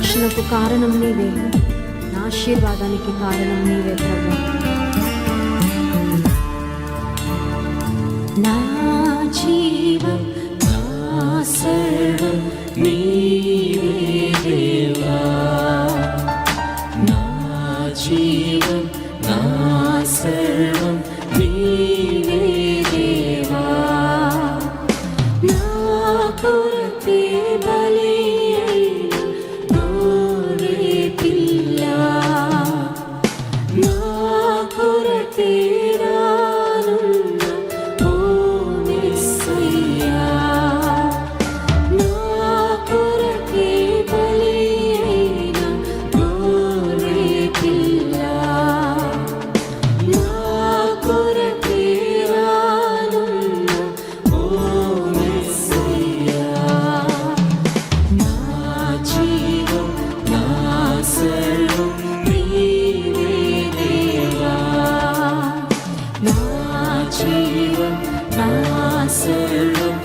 రక్షణకు కారణం నీవే. నా ఆశీర్వాదానికి కారణం నీవే ప్రభు. నా జీవం సర్వం నీవే. ജീവം നാസരും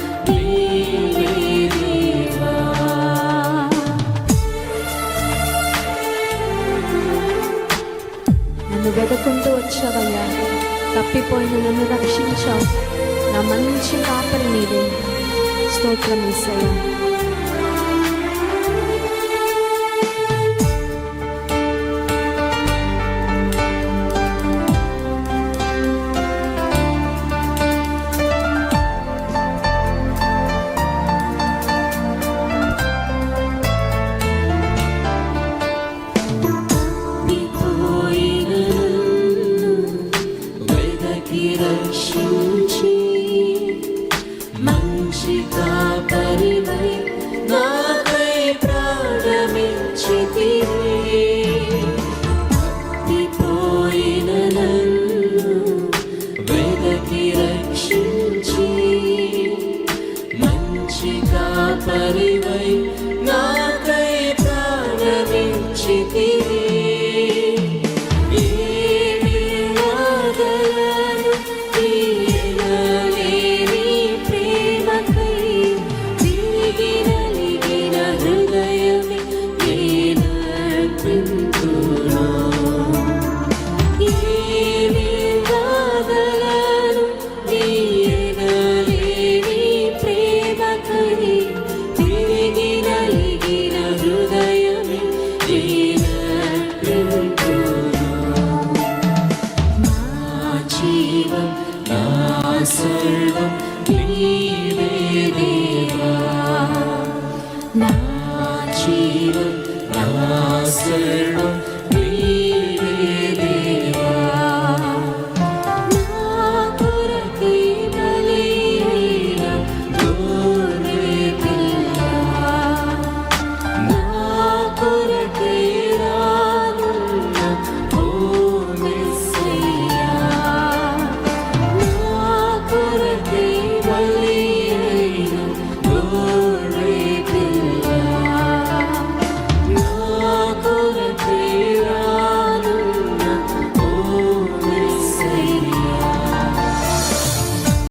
నన్ను వెదకుంటూ వచ్చావయ్యా తప్పిపోయిన నన్ను రక్షించావు నా మంచి కాపరి నీవే స్తోత్రం ఇస్తాయా பரிவை